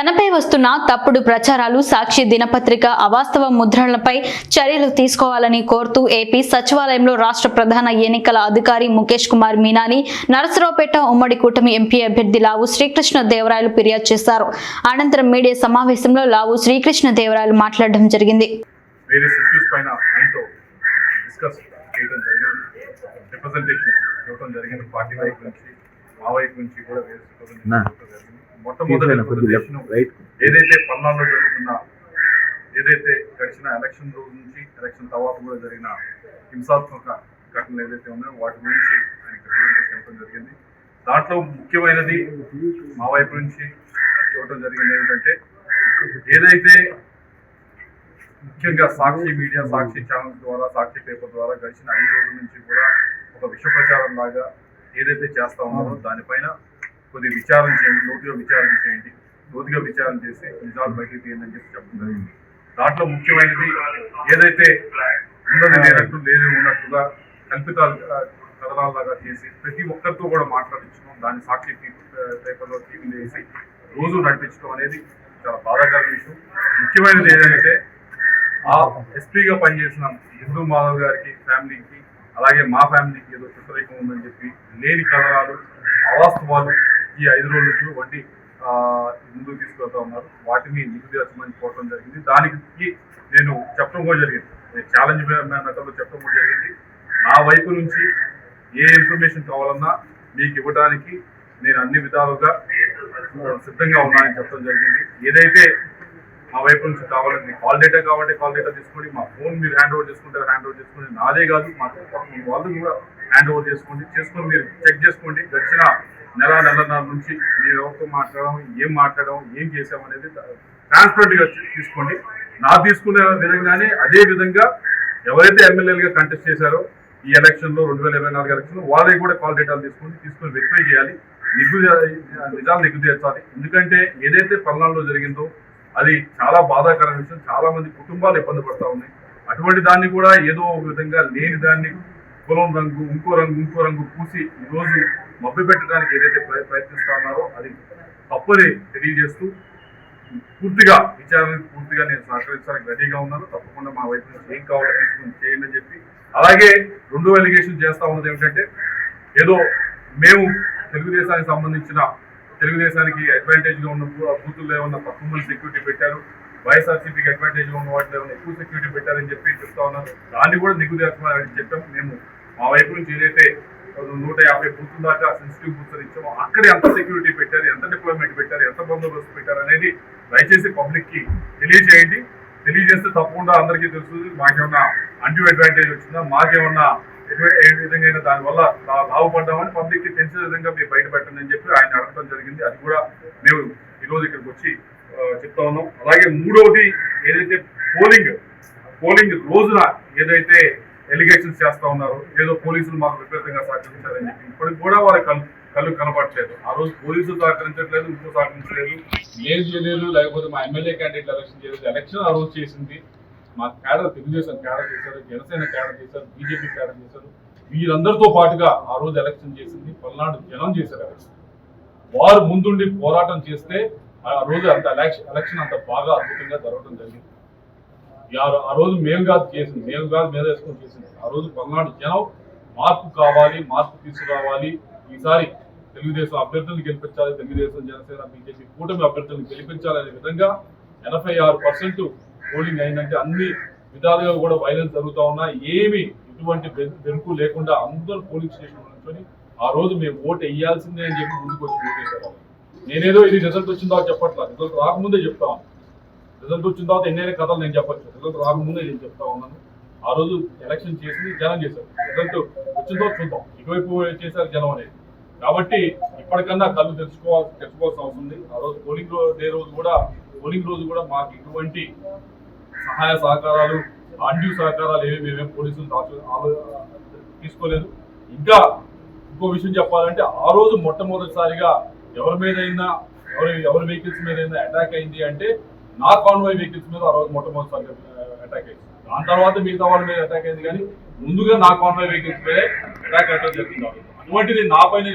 తనపై వస్తున్న తప్పుడు ప్రచారాలు సాక్షి దినపత్రిక అవాస్తవ ముద్రణలపై చర్యలు తీసుకోవాలని కోరుతూ ఏపీ సచివాలయంలో రాష్ట్ర ప్రధాన ఎన్నికల అధికారి ముఖేష్ కుమార్ మీనాని నరసరావుపేట ఉమ్మడి కూటమి ఎంపీ అభ్యర్థి లావు శ్రీకృష్ణ దేవరాయలు ఫిర్యాదు చేశారు. అనంతరం మీడియా సమావేశంలో లావు శ్రీకృష్ణ దేవరాయలు మాట్లాడడం జరిగింది. రిప్రజెంటేషన్ ఇవ్వడం పార్టీ వైపు నుంచి మా వైపు నుంచి కూడా వేరే మొట్టమొదటి ఏదైతే పల్నాడులో జరుగుతున్న ఏదైతే గడిచిన ఎలక్షన్ రోజు నుంచి ఎలక్షన్ తర్వాత కూడా జరిగిన హింసాత్మక ఘటనలు ఏదైతే ఉన్నాయో వాటి గురించి రిప్రజెంటేషన్ ఇవ్వడం జరిగింది. దాంట్లో ముఖ్యమైనది మా వైపు నుంచి ఇవ్వడం జరిగింది ఏంటంటే ఏదైతే ముఖ్యంగా సాక్షి మీడియా సాక్షి ఛానల్స్ ద్వారా సాక్షి పేపర్ ద్వారా గడిచిన ఐదు రోజుల నుంచి కూడా ఒక విష ప్రచారం లాగా ఏదైతే చేస్తా ఉన్నారో దానిపైన కొద్ది విచారం చేయండి లోతుగా విచారం చేయండి లోతుగా విచారం చేసి నిజాలు బయటకు తీయండి అని చెప్పి చెప్పడం జరిగింది. దాంట్లో ముఖ్యమైనది ఏదైతే ఉన్నది లేనట్టు లేదు ఉన్నట్టుగా కల్పితాలు ఆ, కథనాలాగా చేసి ప్రతి ఒక్కరితో కూడా మాట్లాడించడం దాన్ని సాక్షి పేపర్లో టీవీలు వేసి రోజు నడిపించడం అనేది చాలా బాధాకర విషయం. ముఖ్యమైనది ఏంటంటే ఆ ఎస్పీగా పనిచేసిన హిందూ మాధవ్ గారికి ఫ్యామిలీకి అలాగే మా ఫ్యామిలీకి ఏదో చుట్టరికం ఉందని చెప్పి లేని కథనాలు అవాస్తవాలు ఈ ఐదు రోజులు వంటి ముందుకు తీసుకెళ్తా ఉన్నారు. వాటిని నిగుదీర్చమని కోరడం జరిగింది. దానికి నేను చెప్పడం కూడా జరిగింది. నేను ఛాలెంజ్ మెథడ్లో చెప్పడం కూడా జరిగింది. నా వైపు నుంచి ఏ ఇన్ఫర్మేషన్ కావాలన్నా మీకు ఇవ్వడానికి నేను అన్ని విధాలుగా సిద్ధంగా ఉన్నానని చెప్పడం జరిగింది. ఏదైతే మా వైపు నుంచి కావాలంటే మీ కాల్ డేటా కావాలంటే కాల్ డేటా తీసుకోండి. మా ఫోన్ మీరు హ్యాండ్ ఓవర్ చేసుకుంటారు హ్యాండ్ ఓవర్ చేసుకోండి నాదే కాదు మా మీ వాళ్ళు కూడా హ్యాండ్ ఓవర్ చేసుకోండి. చేసుకొని మీరు చెక్ చేసుకోండి. గడిచిన నెల నెలన్నర నుంచి మీరు ఎవరితో మాట్లాడడం ఏం మాట్లాడడం ఏం చేసాం అనేది ట్రాన్స్పరెంట్గా తీసుకోండి. నా తీసుకునే విధంగానే అదే విధంగా ఎవరైతే ఎమ్మెల్యేలుగా కంటెస్ట్ చేశారో ఈ ఎలక్షన్లో రెండు వేల ఇరవై నాలుగు ఎలక్షన్లో వాళ్ళకి కూడా కాల్ డేటాలు తీసుకొని తీసుకొని వెరిఫై చేయాలి. నిగ్గు నిజాలు నిగ్గు తీర్చాలి. ఎందుకంటే ఏదైతే పల్నాడులో జరిగిందో అది చాలా బాధాకరమైన విషయం. చాలా మంది కుటుంబాలు ఇబ్బంది పడతా ఉన్నాయి. అటువంటి దాన్ని కూడా ఏదో ఒక విధంగా లేని దాన్ని కులం రంగు ఇంకో రంగు ఇంకో రంగు పూసి ఈరోజు మబ్బి పెట్టడానికి ఏదైతే ప్రయ- ప్రయత్నిస్తా ఉన్నారో అది తప్పని తెలియజేస్తూ పూర్తిగా విచారణకు పూర్తిగా నేను సహకరించడానికి రెడీగా ఉన్నాను. తప్పకుండా మా వైపు నుంచి ఏం కావాలో తీసుకుని చేయండి అని చెప్పి. అలాగే రెండో ఎలిగేషన్ చేస్తా ఉన్నది ఏమిటంటే ఏదో మేము తెలుగుదేశానికి సంబంధించిన తెలుగుదేశానికి అడ్వాంటేజ్గా ఉన్న బూ- బూతుల్లో ఏమన్నా తక్కువ మంది సెక్యూరిటీ పెట్టారు వైఎస్ఆర్సీపీకి అడ్వాంటేజ్ ఉన్న వాటిలో ఏమైనా ఎక్కువ సెక్యూరిటీ పెట్టారని చెప్పి చెప్తా ఉన్నారు. దాన్ని కూడా నిగుదేశమని చెప్పాం. మేము మా వైపు నుంచి ఏదైతే నూట యాభై బూతుల దాకా సెన్సిటివ్ బూత్లు ఇచ్చామో అక్కడే ఎంత సెక్యూరిటీ పెట్టారు. ఎంత డిప్లాయ్మెంట్ పెట్టారు? ఎంత బందోబస్తు పెట్టారు అనేది దయచేసి పబ్లిక్కి తెలియజేయండి. తెలియజేస్తే తప్పకుండా అందరికీ తెలుస్తుంది. మాకేమన్నా అంటూ అడ్వాంటేజ్ వచ్చిందా? మాకేమన్నా ఏ విధంగా దానివల్ల బాగుపడ్డామని లాభపడ్డామని పబ్లిక్కి తెలిసే విధంగా మీరు బయటపెట్టండి అని చెప్పి ఆయన అడగడం జరిగింది. అది కూడా మేము ఈ రోజు ఇక్కడికి వచ్చి చెప్తా ఉన్నాం. అలాగే మూడవది ఏదైతే పోలింగ్ పోలింగ్ రోజున ఏదైతే ఎలిగేషన్స్ చేస్తా ఉన్నారో ఏదో పోలీసులు మాకు విపరీతంగా సహకరించారని చెప్పి ఇప్పటికి కూడా వాళ్ళ కళ్ళు కళ్ళు కనపడలేదు ఆ రోజు పోలీసులు సహకరించట్లేదు ఇంకో సహకరించలేదు ఏం చేయలేదు లేకపోతే మా ఎమ్మెల్యే క్యాండిడేట్ ఎలక్షన్ చేయలేదు ఎలక్షన్ ఆ రోజు చేసింది. మా క్యాడర్ తెలుగుదేశం క్యాడర్ చేశారు జనసేన క్యాడర్ చేశారు బీజేపీ క్యాడర్ చేశారు. వీరందరితో పాటుగా ఆ రోజు ఎలక్షన్ చేసింది పల్నాడు జనం చేశారు ఎలక్షన్. వారు ముందుండి పోరాటం చేస్తే ఆ రోజు అంత ఎలక్షన్ అంత బాగా అద్భుతంగా జరగడం జరిగింది. ఆ రోజు మేము కాదు చేసింది మేము కాదు మీద వేసుకొని చేసింది. ఆ రోజు పల్నాడు జనం మార్పు కావాలి మార్పు తీసుకురావాలి. ఈసారి తెలుగుదేశం అభ్యర్థులను గెలిపించాలి తెలుగుదేశం జనసేన బీజేపీ కూటమి అభ్యర్థులను గెలిపించాలనే విధంగా ఎనభై ఆరు పర్సెంట్ పోలింగ్ అయిందంటే అన్ని విధాలుగా కూడా వైలెన్స్ జరుగుతూ ఉన్నా ఏమి ఎటువంటి బె- బెరుకు లేకుండా అందరూ పోలింగ్ స్టేషన్ నుంచొని ఆ రోజు మేము ఓటు వేయాల్సిందే అని చెప్పి ముందుకు వచ్చి ఓటు వేసేవాళ్ళం నేనేదో ఇది రిజల్ట్ వచ్చిన తర్వాత చెప్పట్లా. రిజల్ట్ రాకముందే చెప్తా రిజల్ట్ వచ్చిన తర్వాత ఎన్నైనా కథలు నేను చెప్పచ్చు. రిజల్ట్ రాకముందే నేను చెప్తా ఉన్నాను. ఆ రోజు ఎలక్షన్ చేసింది జనం చేశారు. రిజల్ట్ వచ్చిన తర్వాత చూద్దాం. ఇటువైపు చేశారు జనం అనేది. కాబట్టి ఇప్పటికన్నా కళ్ళు తెచ్చుకోవాలి తెచ్చుకోవాల్సిన అవసరం ఉంది. ఆ రోజు పోలింగ్ రో- డే రోజు కూడా పోలింగ్ రోజు కూడా మాకు ఎటువంటి సహాయ సహకారాలు ఆండ్యూ సహకారాలు ఏమి మేమేం పోలీసులు తీసుకోలేదు. ఇంకా ఇంకో విషయం చెప్పాలంటే ఆ రోజు మొట్టమొదటిసారిగా ఎవరి మీద అయినా ఎవరి ఎవరి వెహికల్స్ మీద అయినా అటాక్ అయింది అంటే నా కాన్వాయ్ వెహికల్స్ మీద ఆ రోజు మొట్టమొదటిసారిగా అటాక్ అయింది. దాని తర్వాత మిగతా వాళ్ళ మీద అటాక్ అయింది కానీ ముందుగా నా కాన్వాయ్ వెహికల్స్ మీద అటాక్ అవ్వడం జరిగింది. అటువంటిది నా పైన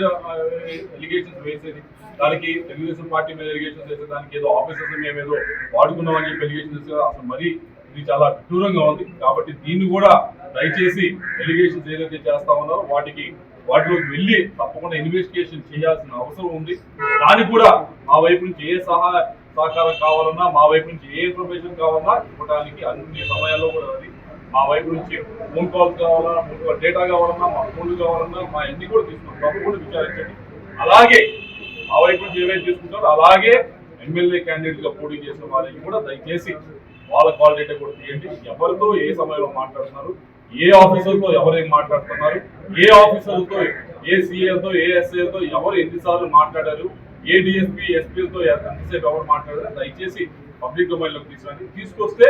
ఎలిగేషన్స్ వేసేది. దానికి తెలుగుదేశం పార్టీ మీద ఎలిగేషన్ చేసే దానికి ఏదో ఆఫీసర్స్ మేము ఏదో వాడుకున్నామని చెప్పి ఎలిగేషన్ చేస్తే అసలు మరి ఇది చాలా విడ్డూరంగా ఉంది. కాబట్టి దీన్ని కూడా దయచేసి ఎలిగేషన్స్ ఏదైతే చేస్తా ఉన్నారో వాటికి వాటిలోకి వెళ్ళి తప్పకుండా ఇన్వెస్టిగేషన్ చేయాల్సిన అవసరం ఉంది. దానికి కూడా మా వైపు నుంచి ఏ సహాయ సహకారం కావాలన్నా మా వైపు నుంచి ఏ ఇన్ఫర్మేషన్ కావాలన్నా ఇవ్వడానికి అన్ని సమయాల్లో కూడా అది మా వైపు నుంచి ఫోన్ కాల్స్ కావాలన్నా ఫోన్ డేటా కావాలన్నా మా ఫోన్లు కావాలన్నా మా అన్ని కూడా తీసుకున్నాం తప్పకుండా విచారించండి. అలాగే మా వైపు నుంచి ఏవైతే తీసుకుంటారో అలాగే ఎమ్మెల్యే క్యాండిడేట్గా పోటీ చేసిన వాళ్ళకి కూడా దయచేసి వాళ్ళ కాల్ డేటా కూడా తీయండి. ఎవరితో ఏ సమయంలో మాట్లాడుతున్నారు ఏ ఆఫీసర్తో ఎవరేం మాట్లాడుతున్నారు ఏ ఆఫీసర్తో ఏ సీఏతో ఏ ఎస్ఏతో ఎవరు ఎన్నిసార్లు మాట్లాడారు ఏ డిఎస్పీ ఎస్పీలతో ఎంతసేపు ఎవరు మాట్లాడారు. దయచేసి పబ్లిక్ డొమైన్లోకి తీసుకురండి. తీసుకొస్తే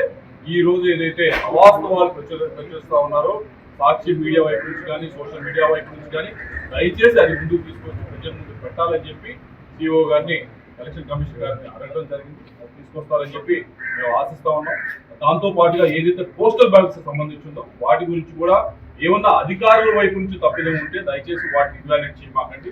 ఈ రోజు ఏదైతే అవాస్తవాలు ప్రచుర ప్రచురిస్తా ఉన్నారో సాక్షి మీడియా వైపు నుంచి కానీ సోషల్ మీడియా వైపు నుంచి కానీ దయచేసి అది ముందుకు తీసుకొచ్చి ప్రజల ముందు పెట్టాలని చెప్పి సిఓ గారిని ఎలక్షన్ కమిషన్ గారిని అడగడం జరిగింది. అది తీసుకొస్తారని చెప్పి మేము ఆశిస్తా ఉన్నాం. దాంతో పాటుగా ఏదైతే పోస్టల్ బ్యాలెన్స్ సంబంధించి ఉందో వాటి గురించి కూడా ఏమన్నా అధికారుల వైపు నుంచి తప్పిదం ఉంటే దయచేసి వాటిని ఇన్వాలిడేట్ చేయమాకండి.